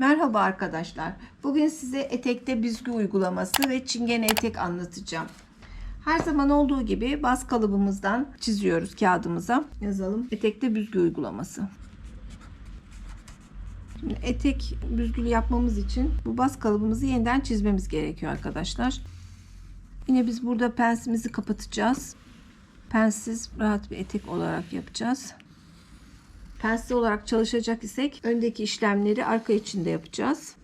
Merhaba arkadaşlar. Bugün size etekte büzgü uygulaması ve çingene etek anlatacağım. Her zaman olduğu gibi baz kalıbımızdan çiziyoruz kağıdımıza. Yazalım. Etekte büzgü uygulaması. Şimdi etek büzgülü yapmamız için bu baz kalıbımızı yeniden çizmemiz gerekiyor arkadaşlar. Yine biz burada pensimizi kapatacağız. Pensiz rahat bir etek olarak yapacağız. Pensli olarak çalışacak isek öndeki işlemleri arka içinde yapacağız.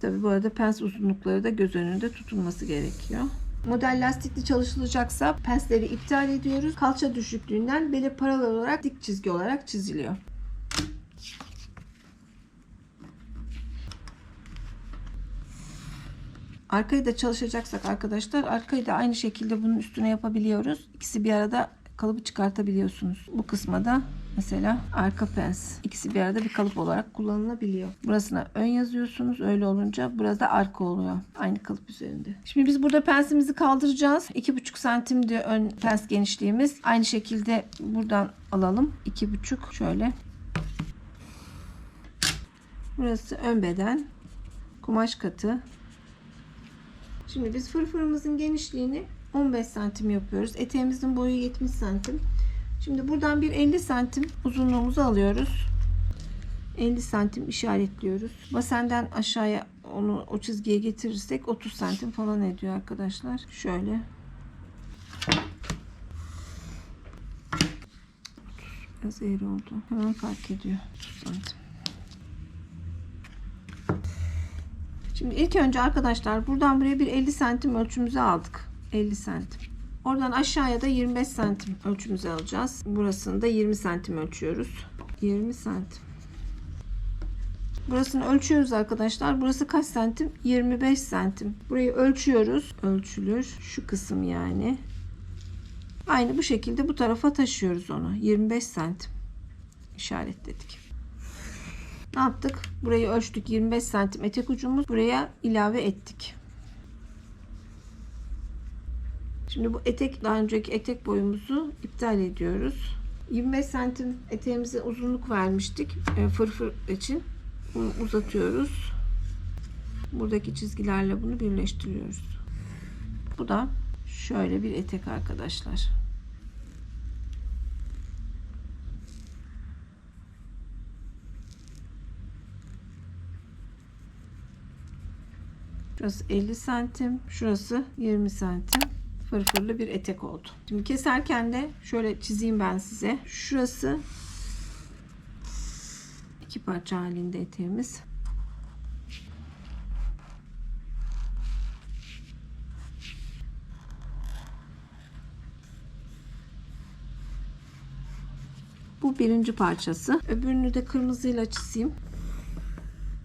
Tabi bu arada pens uzunlukları da göz önünde tutulması gerekiyor. Model lastikli çalışılacaksa pensleri iptal ediyoruz. Kalça düşüklüğünden bele paralel olarak dik çizgi olarak çiziliyor. Arkayı da çalışacaksak arkadaşlar arkayı da aynı şekilde bunun üstüne yapabiliyoruz. İkisi bir arada kalıbı çıkartabiliyorsunuz. Bu kısma da mesela arka pens. İkisi bir arada bir kalıp olarak kullanılabiliyor. Burasına ön yazıyorsunuz. Öyle olunca burada arka oluyor. Aynı kalıp üzerinde. Şimdi biz burada pensimizi kaldıracağız. 2,5 santimdi ön pens genişliğimiz. Aynı şekilde buradan alalım. 2,5 şöyle. Burası ön beden. Kumaş katı. Şimdi biz fırfırımızın genişliğini 15 santim yapıyoruz. Eteğimizin boyu 70 santim. Şimdi buradan bir 50 santim uzunluğumuzu alıyoruz. 50 santim işaretliyoruz. Basenden aşağıya onu o çizgiye getirirsek 30 santim falan ediyor arkadaşlar. Şöyle. Biraz eğri oldu. Hemen fark ediyor. 30 santim. Şimdi ilk önce arkadaşlar buradan buraya bir 50 santim ölçümüzü aldık. 50 santim. Oradan aşağıya da 25 santim ölçümüzü alacağız. Burasını da 20 santim ölçüyoruz. 20 santim. Burasını ölçüyoruz arkadaşlar. Burası kaç santim? 25 santim. Burayı ölçüyoruz. Ölçülür. Şu kısım yani. Aynı bu şekilde bu tarafa taşıyoruz onu. 25 santim. İşaretledik. Ne yaptık? Burayı ölçtük 25 santim etek ucumuz. Buraya ilave ettik. Şimdi bu etek daha önceki etek boyumuzu iptal ediyoruz. 25 santim eteğimize uzunluk vermiştik. E, fırfır için bunu uzatıyoruz. Buradaki çizgilerle bunu birleştiriyoruz. Bu da şöyle bir etek arkadaşlar. Şurası 50 santim, şurası 20 santim fırfırlı bir etek oldu. Şimdi keserken de şöyle çizeyim ben size. Şurası iki parça halinde eteğimiz. Bu birinci parçası. Öbürünü de kırmızıyla çizeyim.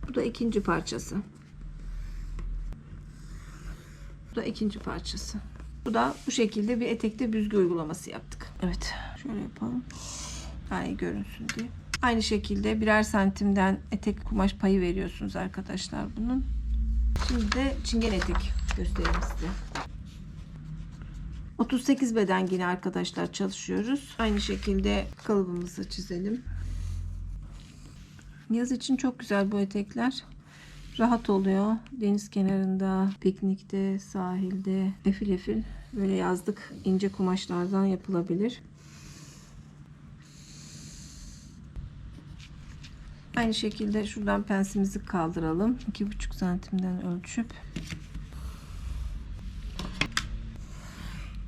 Bu da ikinci parçası. Bu da ikinci parçası. Bu da bu şekilde bir etekte büzgü uygulaması yaptık. Evet. Şöyle yapalım. İyi görünsün diye. Aynı şekilde birer santimden etek kumaş payı veriyorsunuz arkadaşlar bunun. Şimdi de çingen etek göstereyim size. 38 beden yine arkadaşlar çalışıyoruz. Aynı şekilde kalıbımızı çizelim. Yaz için çok güzel bu etekler rahat oluyor. Deniz kenarında, piknikte, sahilde, efil efil böyle yazlık ince kumaşlardan yapılabilir. Aynı şekilde şuradan pensimizi kaldıralım. 2,5 santimden ölçüp.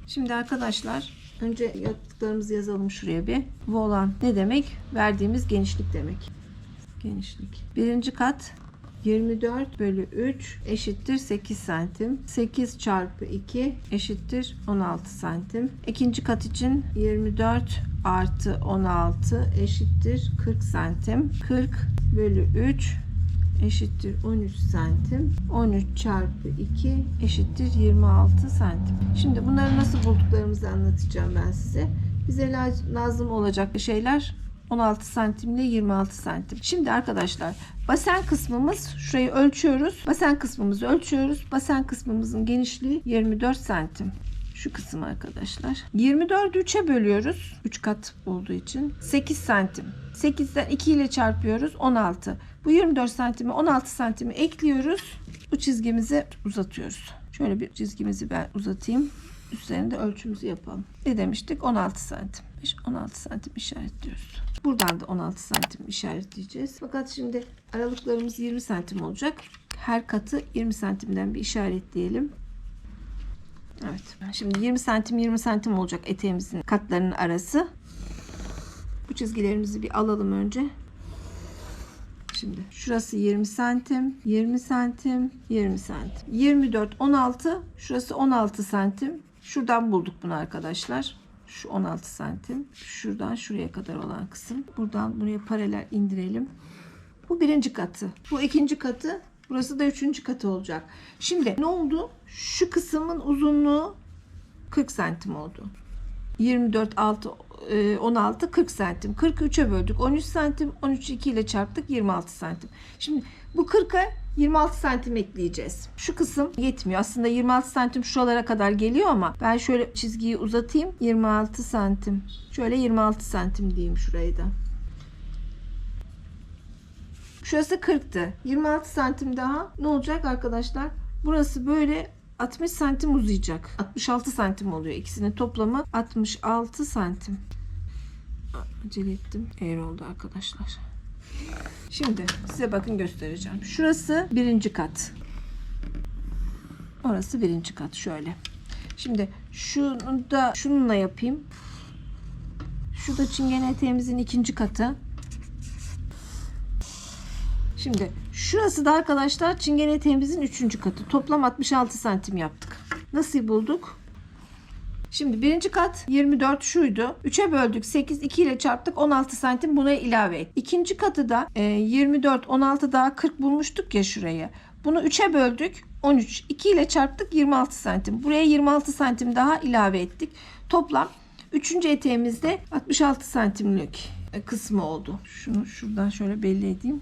Şimdi arkadaşlar önce yaptıklarımızı yazalım şuraya bir. Volan ne demek? Verdiğimiz genişlik demek. Genişlik. Birinci kat 24 bölü 3 eşittir 8 santim. 8 çarpı 2 eşittir 16 santim. İkinci kat için 24 artı 16 eşittir 40 santim. 40 bölü 3 eşittir 13 santim. 13 çarpı 2 eşittir 26 santim. Şimdi bunları nasıl bulduklarımızı anlatacağım ben size. Bize lazım olacak şeyler 16 santim ile 26 santim. Şimdi arkadaşlar basen kısmımız şurayı ölçüyoruz. Basen kısmımızı ölçüyoruz. Basen kısmımızın genişliği 24 santim. Şu kısım arkadaşlar. 24'ü 3'e bölüyoruz. 3 kat olduğu için. 8 santim. 8'den 2 ile çarpıyoruz. 16. Bu 24 santimi 16 santimi ekliyoruz. Bu çizgimizi uzatıyoruz. Şöyle bir çizgimizi ben uzatayım. Üstlerinde ölçümüzü yapalım. Ne demiştik? 16 santim. 16 santim işaretliyoruz. Buradan da 16 santim işaretleyeceğiz. Fakat şimdi aralıklarımız 20 santim olacak. Her katı 20 santimden bir işaretleyelim. Evet. Şimdi 20 santim 20 santim olacak eteğimizin katlarının arası. Bu çizgilerimizi bir alalım önce. Şimdi şurası 20 santim, 20 santim, 20 santim. 24, 16, şurası 16 santim. Şuradan bulduk bunu arkadaşlar. Şu 16 santim. Şuradan şuraya kadar olan kısım. Buradan buraya paralel indirelim. Bu birinci katı. Bu ikinci katı. Burası da üçüncü katı olacak. Şimdi ne oldu? Şu kısmın uzunluğu 40 santim oldu. 24, 6, e, 16, 40 santim. 43'e böldük. 13 santim. 13 2 ile çarptık. 26 santim. Şimdi bu 40'a 26 santim ekleyeceğiz. Şu kısım yetmiyor. Aslında 26 santim şuralara kadar geliyor ama ben şöyle çizgiyi uzatayım. 26 santim. Şöyle 26 santim diyeyim şurayı da. Şurası 40'tı. 26 santim daha ne olacak arkadaşlar? Burası böyle 60 santim uzayacak. 66 santim oluyor. İkisinin toplamı 66 santim. Acele ettim. Eğer oldu arkadaşlar. Şimdi size bakın göstereceğim. Şurası birinci kat. Orası birinci kat. Şöyle. Şimdi şunu da şununla yapayım. Şu da çingene eteğimizin ikinci katı. Şimdi şurası da arkadaşlar çingene eteğimizin üçüncü katı. Toplam 66 santim yaptık. Nasıl bulduk? Şimdi birinci kat 24 şuydu. 3'e böldük 8 2 ile çarptık 16 santim buna ilave et. İkinci katı da e, 24 16 daha 40 bulmuştuk ya şuraya. Bunu 3'e böldük 13 2 ile çarptık 26 santim. Buraya 26 santim daha ilave ettik. Toplam 3. eteğimizde 66 santimlik e, kısmı oldu. Şunu şuradan şöyle belli edeyim.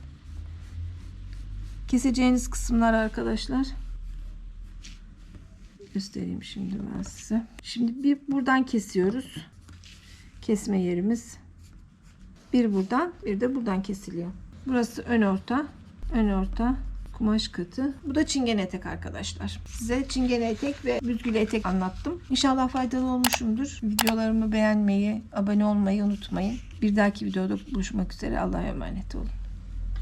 Keseceğiniz kısımlar arkadaşlar göstereyim şimdi ben size. Şimdi bir buradan kesiyoruz. Kesme yerimiz. Bir buradan, bir de buradan kesiliyor. Burası ön orta, ön orta, kumaş katı. Bu da çingene etek arkadaşlar. Size çingene etek ve büzgülü etek anlattım. İnşallah faydalı olmuşumdur. Videolarımı beğenmeyi, abone olmayı unutmayın. Bir dahaki videoda buluşmak üzere. Allah'a emanet olun.